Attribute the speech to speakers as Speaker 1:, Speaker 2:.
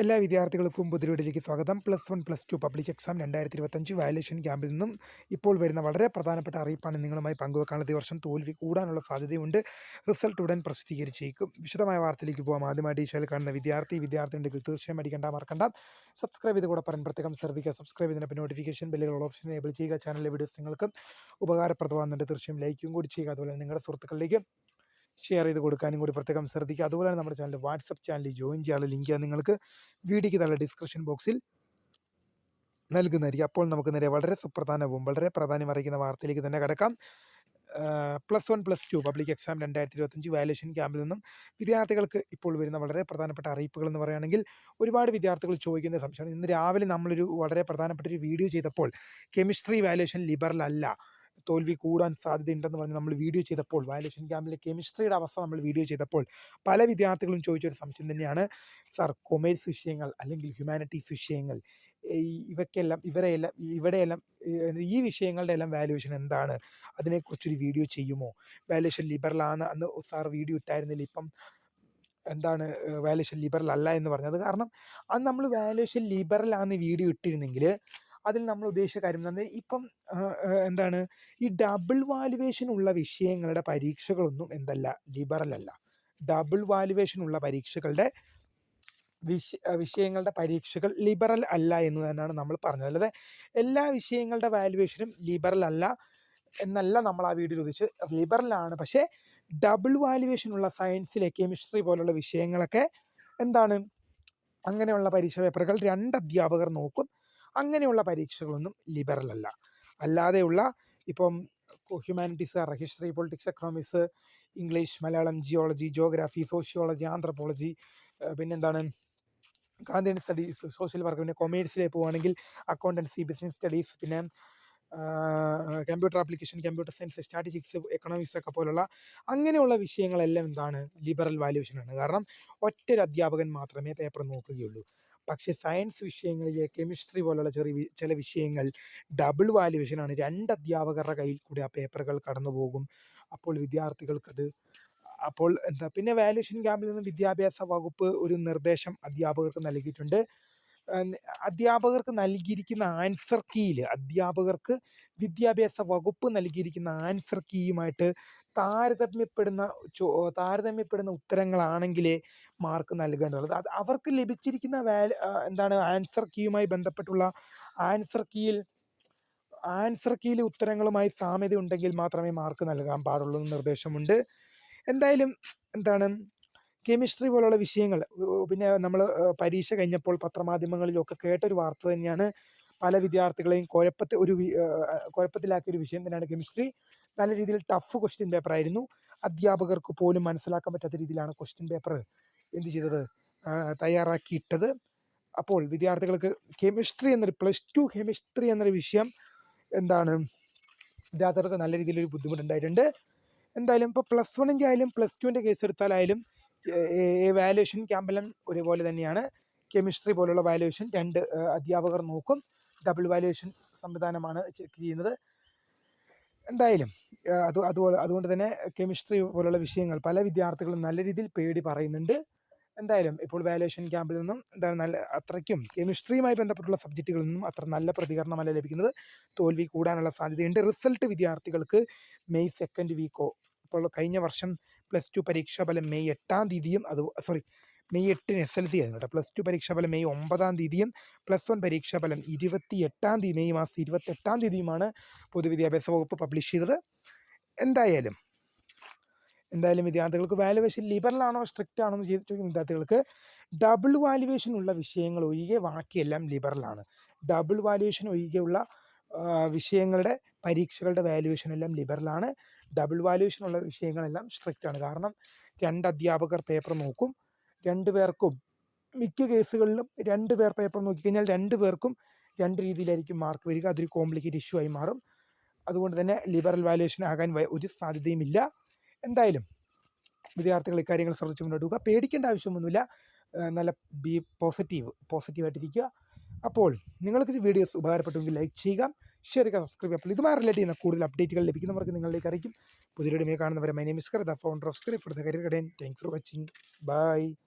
Speaker 1: എല്ലാ വിദ്യാർത്ഥികൾക്കും പുതിരിവിടിലേക്ക് സ്വാഗതം. Plus one plus two public exam രണ്ടായിരത്തി ഇരുപത്തഞ്ച് വയലേഷൻ ക്യാമ്പിൽ നിന്നും ഇപ്പോൾ വരുന്ന വളരെ പ്രധാനപ്പെട്ട അറിയിപ്പാണ് നിങ്ങളുമായി പങ്കുവെക്കാനുള്ളത് ഈ വർഷം തോൽവി കൂടാനുള്ള സാധ്യതയുണ്ട്. റിസൾട്ട് ഉടൻ പ്രസിദ്ധീകരിച്ചേക്കും. വിശദമായ വാർത്തയിലേക്ക് പോകാം ആദ്യമായിട്ട് ഡീഷയിൽ കാണുന്ന വിദ്യാർത്ഥി വിദ്യാർത്ഥിയുണ്ടെങ്കിൽ തീർച്ചയായും അടിക്കേണ്ട മറക്കണ്ട. സബ്സ്ക്രൈബ് ചെയ്ത് കൂടെ പറയാൻ പ്രത്യേകം ശ്രദ്ധിക്കുക. സബ്സ്ക്രൈബ് ചെയ്തതിനൊപ്പം നോട്ടിഫിക്കേഷൻ ബെല്ലുകൾ ഓപ്ഷൻ എനേബിൾ ചെയ്യുക. ചാനലിലെ വീഡിയോസ് നിങ്ങൾക്ക് ഉപകാരപ്രദമാകുന്നുണ്ട്. തീർച്ചയായും ലൈക്കും കൂടി ചെയ്യുക. അതുപോലെ നിങ്ങളുടെ സുഹൃത്തുക്കളിലേക്ക് ഷെയർ ചെയ്ത് കൊടുക്കാനും കൂടി പ്രത്യേകം ശ്രദ്ധിക്കുക. അതുപോലെ നമ്മുടെ ചാനൽ വാട്സപ്പ് ചാനലിൽ ജോയിൻ ചെയ്യാനുള്ള ലിങ്ക് നിങ്ങൾക്ക് വീഡിയോയ്ക്ക് താഴെ ഡിസ്ക്രിപ്ഷൻ ബോക്സിൽ നൽകുന്നതായിരിക്കും. അപ്പോൾ നമുക്ക് നേരെ വളരെ സുപ്രധാനവും വളരെ പ്രാധാന്യം അറിയിക്കുന്ന വാർത്തയിലേക്ക് തന്നെ കിടക്കാം. Plus one plus two public exam രണ്ടായിരത്തി ഇരുപത്തഞ്ച് വാലുവേഷൻ ക്യാമ്പിൽ നിന്നും വിദ്യാർത്ഥികൾക്ക് ഇപ്പോൾ വരുന്ന വളരെ പ്രധാനപ്പെട്ട അറിയിപ്പുകൾ എന്ന് പറയുകയാണെങ്കിൽ ഒരുപാട് വിദ്യാർത്ഥികൾ ചോദിക്കുന്ന സംശയമാണ്. ഇന്ന് രാവിലെ നമ്മളൊരു വളരെ പ്രധാനപ്പെട്ട ഒരു വീഡിയോ ചെയ്തപ്പോൾ കെമിസ്ട്രി വാലുവേഷൻ ലിബറൽ അല്ല. തോൽവി കൂടാൻ സാധ്യതയുണ്ടെന്ന് പറഞ്ഞ് നമ്മൾ വീഡിയോ ചെയ്തപ്പോൾ വയലേഷൻ ക്യാമ്പിലെ കെമിസ്ട്രിയുടെ അവസ്ഥ നമ്മൾ വീഡിയോ ചെയ്തപ്പോൾ പല വിദ്യാർത്ഥികളും ചോദിച്ചൊരു സംശയം തന്നെയാണ്. സാർ കൊമേഴ്സ് വിഷയങ്ങൾ അല്ലെങ്കിൽ ഹ്യൂമാനിറ്റീസ് വിഷയങ്ങൾ ഇവയ്ക്കെല്ലാം ഇവരെയെല്ലാം ഇവിടെയെല്ലാം ഈ വിഷയങ്ങളുടെ എല്ലാം വാല്യുവേഷൻ എന്താണ്? അതിനെക്കുറിച്ചൊരു വീഡിയോ ചെയ്യുമോ? വാല്യുവേഷൻ ലിബറലാണ് അന്ന് സാർ വീഡിയോ ഇട്ടായിരുന്നില്ല. ഇപ്പം എന്താണ് വാല്യുവേഷൻ ലിബറൽ അല്ല എന്ന് പറഞ്ഞത് കാരണം അന്ന് നമ്മൾ വാല്യുവേഷൻ ലിബറലാന്ന് വീഡിയോ ഇട്ടിരുന്നെങ്കിൽ അതിൽ നമ്മൾ ഉദ്ദേശിച്ച കാര്യം പറഞ്ഞാൽ ഇപ്പം എന്താണ് ഈ ഡബിൾ വാലുവേഷൻ ഉള്ള വിഷയങ്ങളുടെ പരീക്ഷകളൊന്നും എന്തല്ല ലിബറൽ അല്ല. ഡബിൾ വാലുവേഷൻ ഉള്ള പരീക്ഷകളുടെ വിഷ വിഷയങ്ങളുടെ പരീക്ഷകൾ ലിബറൽ അല്ല എന്ന് തന്നെയാണ് നമ്മൾ പറഞ്ഞത്. അല്ലാതെ എല്ലാ വിഷയങ്ങളുടെ വാലുവേഷനും ലിബറൽ അല്ല എന്നല്ല നമ്മൾ ആ വീഡിയോയിൽ ഉദ്ദേശിച്ച് ലിബറലാണ് പക്ഷേ ഡബിൾ വാലുവേഷൻ ഉള്ള സയൻസിലെ കെമിസ്ട്രി പോലുള്ള വിഷയങ്ങളൊക്കെ എന്താണ് അങ്ങനെയുള്ള പരീക്ഷ പേപ്പറുകൾ രണ്ട് അധ്യാപകർ നോക്കും. അങ്ങനെയുള്ള പരീക്ഷകളൊന്നും ലിബറൽ അല്ല. അല്ലാതെയുള്ള ഇപ്പം humanities history politics economics English Malayalam geology geography sociology anthropology പിന്നെന്താണ്? ഗാന്ധിയൻ സ്റ്റഡീസ് സോഷ്യൽ വർക്ക് പിന്നെ കൊമേഴ്സിലേക്ക് പോവുകയാണെങ്കിൽ അക്കൗണ്ടൻസി ബിസിനസ് സ്റ്റഡീസ് പിന്നെ computer application computer science statistics economics ഒക്കെ പോലുള്ള അങ്ങനെയുള്ള വിഷയങ്ങളെല്ലാം എന്താണ്? ലിബറൽ വാല്യുവേഷനാണ് കാരണം ഒറ്റ ഒരു അധ്യാപകൻ മാത്രമേ പേപ്പർ നോക്കുകയുള്ളൂ. പക്ഷേ സയൻസ് വിഷയങ്ങളിലെ കെമിസ്ട്രി പോലുള്ള ചെറിയ ചില വിഷയങ്ങൾ ഡബിൾ വാല്യുവേഷനാണ് രണ്ട് അധ്യാപകരുടെ കയ്യിൽ കൂടി ആ പേപ്പറുകൾ കടന്നു പോകും. അപ്പോൾ വിദ്യാർത്ഥികൾക്കത് അപ്പോൾ എന്താ പിന്നെ വാല്യുവേഷൻ ക്യാമ്പിൽ നിന്ന് വിദ്യാഭ്യാസ വകുപ്പ് ഒരു നിർദ്ദേശം അധ്യാപകർക്ക് നൽകിയിട്ടുണ്ട്. അധ്യാപകർക്ക് നൽകിയിരിക്കുന്ന ആൻസർ കീയിൽ അധ്യാപകർക്ക് വിദ്യാഭ്യാസ വകുപ്പ് നൽകിയിരിക്കുന്ന ആൻസർ കീയുമായിട്ട് താരതമ്യപ്പെടുന്ന താരതമ്യപ്പെടുന്ന ഉത്തരങ്ങളാണെങ്കിലേ മാർക്ക് നൽകേണ്ടതുള്ളത് അത് അവർക്ക് ലഭിച്ചിരിക്കുന്ന വാൽ എന്താണ് ആൻസർ കീയുമായി ബന്ധപ്പെട്ടുള്ള ആൻസർ കീയിൽ ആൻസർ കീയിലെ ഉത്തരങ്ങളുമായി സാമ്യത ഉണ്ടെങ്കിൽ മാത്രമേ മാർക്ക് നൽകാൻ പാടുള്ളൂ എന്ന് നിർദ്ദേശമുണ്ട്. എന്തായാലും എന്താണ് കെമിസ്ട്രി പോലുള്ള വിഷയങ്ങൾ പിന്നെ നമ്മൾ പരീക്ഷ കഴിഞ്ഞപ്പോൾ പത്രമാധ്യമങ്ങളിലൊക്കെ കേട്ടൊരു വാർത്ത തന്നെയാണ് പല വിദ്യാർത്ഥികളെയും കുഴപ്പത്തെ ഒരു കുഴപ്പത്തിലാക്കിയ ഒരു വിഷയം തന്നെയാണ് കെമിസ്ട്രി. നല്ല രീതിയിൽ ടഫ് ക്വസ്റ്റ്യൻ പേപ്പർ ആയിരുന്നു. അധ്യാപകർക്ക് പോലും മനസ്സിലാക്കാൻ പറ്റാത്ത രീതിയിലാണ് ക്വസ്റ്റ്യൻ പേപ്പർ എന്ത് ചെയ്തത്? തയ്യാറാക്കിയിട്ടത്. അപ്പോൾ വിദ്യാർത്ഥികൾക്ക് കെമിസ്ട്രി എന്നൊരു പ്ലസ് ടു കെമിസ്ട്രി എന്നൊരു വിഷയം എന്താണ്? വിദ്യാർത്ഥികൾക്ക് നല്ല രീതിയിലൊരു ബുദ്ധിമുട്ടുണ്ടായിട്ടുണ്ട്. എന്തായാലും ഇപ്പോൾ പ്ലസ് വണ്ണിന്റെ ആയാലും പ്ലസ് ടുവിന്റെ കേസ് എടുത്താലായാലും വാല്യുവേഷൻ ക്യാമ്പെല്ലാം ഒരുപോലെ തന്നെയാണ്. കെമിസ്ട്രി പോലുള്ള വാലുവേഷൻ രണ്ട് അധ്യാപകർ നോക്കും. ഡബിൾ വാലുവേഷൻ സംവിധാനമാണ് ചെക്ക് ചെയ്യുന്നത്. എന്തായാലും അത് അതുപോലെ അതുകൊണ്ട് തന്നെ കെമിസ്ട്രി പോലുള്ള വിഷയങ്ങൾ പല വിദ്യാർത്ഥികളും നല്ല രീതിയിൽ പേടി പറയുന്നുണ്ട്. എന്തായാലും ഇപ്പോൾ വാലുവേഷൻ ക്യാമ്പിൽ നിന്നും എന്താണ് നല്ല അത്രയ്ക്കും കെമിസ്ട്രിയുമായി ബന്ധപ്പെട്ടുള്ള സബ്ജക്റ്റുകളിൽ നിന്നും അത്ര നല്ല പ്രതികരണമല്ല ലഭിക്കുന്നത്. തോൽവി കൂടാനുള്ള സാധ്യതയുണ്ട്. റിസൾട്ട് വിദ്യാർത്ഥികൾക്ക് മെയ് സെക്കൻഡ് വീക്കോ ഇപ്പോൾ കഴിഞ്ഞ വർഷം പ്ലസ് ടു പരീക്ഷാഫലം മെയ് എട്ടാം തീയതിയും അത് സോറി മെയ് എട്ടിന് എസ് എൽ സി ആയിരുന്നു കേട്ടോ. പ്ലസ് ടു പരീക്ഷാഫലം മെയ് ഒമ്പതാം തീയതിയും പ്ലസ് വൺ പരീക്ഷാഫലം ഇരുപത്തി എട്ടാം തീയതി മെയ് മാസം ഇരുപത്തെട്ടാം തീയതിയുമാണ് പൊതുവിദ്യാഭ്യാസ വകുപ്പ് പബ്ലിഷ് ചെയ്തത്. എന്തായാലും എന്തായാലും വിദ്യാർത്ഥികൾക്ക് വാലുവേഷൻ ലിബറൽ ആണോ സ്ട്രിക്റ്റ് ആണോ എന്ന് ചെയ്തിട്ട് വിദ്യാർത്ഥികൾക്ക് ഡബിൾ വാലുവേഷൻ ഉള്ള വിഷയങ്ങൾ ഒഴികെ ബാക്കിയെല്ലാം ആണ്. ഡബിൾ വാലുവേഷൻ ഒഴികെയുള്ള വിഷയങ്ങളുടെ പരീക്ഷകളുടെ വാല്യുവേഷൻ എല്ലാം ലിബറലാണ് ഡബിൾ വാല്യുവേഷൻ ഉള്ള വിഷയങ്ങളെല്ലാം സ്ട്രിക്റ്റ് ആണ്. കാരണം രണ്ട് അധ്യാപകർ പേപ്പർ നോക്കും രണ്ട് പേർക്കും മിക്ക കേസുകളിലും രണ്ട് പേർ പേപ്പർ നോക്കിക്കഴിഞ്ഞാൽ രണ്ട് പേർക്കും രണ്ട് രീതിയിലായിരിക്കും മാർക്ക് വരിക. അതൊരു കോംപ്ലിക്കേറ്റ് ഇഷ്യൂ ആയി മാറും. അതുകൊണ്ട് തന്നെ ലിബറൽ വാല്യുവേഷൻ ആകാൻ ഒരു സാധ്യതയുമില്ല. എന്തായാലും വിദ്യാർത്ഥികൾ ഇക്കാര്യങ്ങൾ ശ്രദ്ധിച്ച് മുന്നോട്ട് പോകുക പേടിക്കേണ്ട ആവശ്യമൊന്നുമില്ല. നല്ല ബി പോസിറ്റീവ് പോസിറ്റീവായിട്ടിരിക്കുക അപ്പോൾ നിങ്ങൾക്ക് ഈ വീഡിയോസ് ഉപകാരപ്പെട്ടുവെങ്കിൽ ലൈക്ക് ചെയ്യുക ഷെയർ ചെയ്യുക സബ്സ്ക്രൈബ് ചെയ്യുക. അപ്പോൾ ഇതുമായി റിലേറ്റ് ചെയ്യുന്ന കൂടുതൽ അപ്ഡേറ്റുകൾ ലഭിക്കുന്നവർക്ക് നിങ്ങളിലേക്ക് അറിയിക്കും. പുതിയ വീഡിയോ കാണുന്നവരെ my name ഇസ്കർ the founder of script for the career garden thank for watching bye